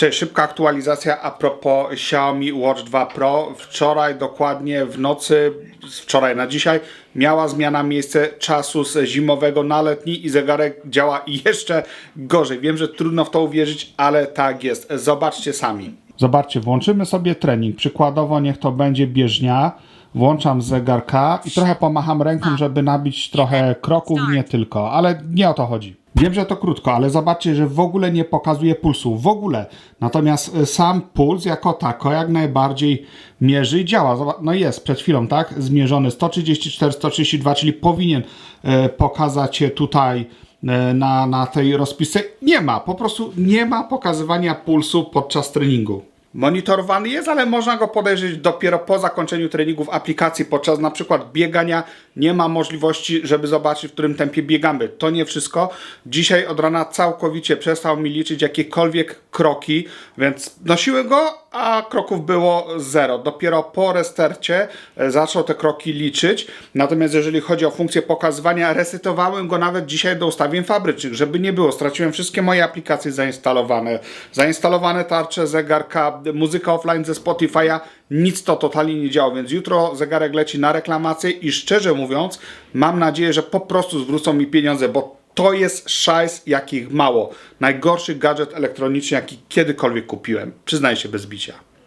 Cześć, szybka aktualizacja a propos Xiaomi Watch 2 Pro. Wczoraj, dokładnie w nocy, z wczoraj na dzisiaj, miała zmiana miejsce czasu z zimowego na letni i zegarek działa jeszcze gorzej. Wiem, że trudno w to uwierzyć, ale tak jest. Zobaczcie sami. Zobaczcie, włączymy sobie trening. Przykładowo niech to będzie bieżnia. Włączam zegarka i trochę pomacham ręką, żeby nabić trochę kroków, nie tylko, ale nie o to chodzi. Wiem, że to krótko, ale zobaczcie, że w ogóle nie pokazuje pulsu. W ogóle. Natomiast y, sam puls jako tako jak najbardziej mierzy i działa. No jest, przed chwilą, tak? Zmierzony 134, 132, czyli powinien e, pokazać się tutaj e, na, na tej rozpisce. Nie ma, po prostu nie ma pokazywania pulsu podczas treningu. Monitorowany jest, ale można go podejrzeć dopiero po zakończeniu treningu w aplikacji. Podczas na przykład biegania nie ma możliwości, żeby zobaczyć, w którym tempie biegamy. To nie wszystko. Dzisiaj od rana całkowicie przestał mi liczyć jakiekolwiek kroki, więc nosiłem go, a kroków było zero. Dopiero po restercie e, zaczął te kroki liczyć. Natomiast jeżeli chodzi o funkcję pokazywania, resetowałem go nawet dzisiaj do ustawień fabrycznych, żeby nie było. Straciłem wszystkie moje aplikacje zainstalowane. Zainstalowane tarcze, zegarka, muzyka offline ze Spotify'a. Nic to totalnie nie działo, więc jutro zegarek leci na reklamację i szczerze mówiąc, mam nadzieję, że po prostu zwrócą mi pieniądze, bo to jest szajs jakich mało. Najgorszy gadżet elektroniczny, jaki kiedykolwiek kupiłem. Przyznaję się bez bicia.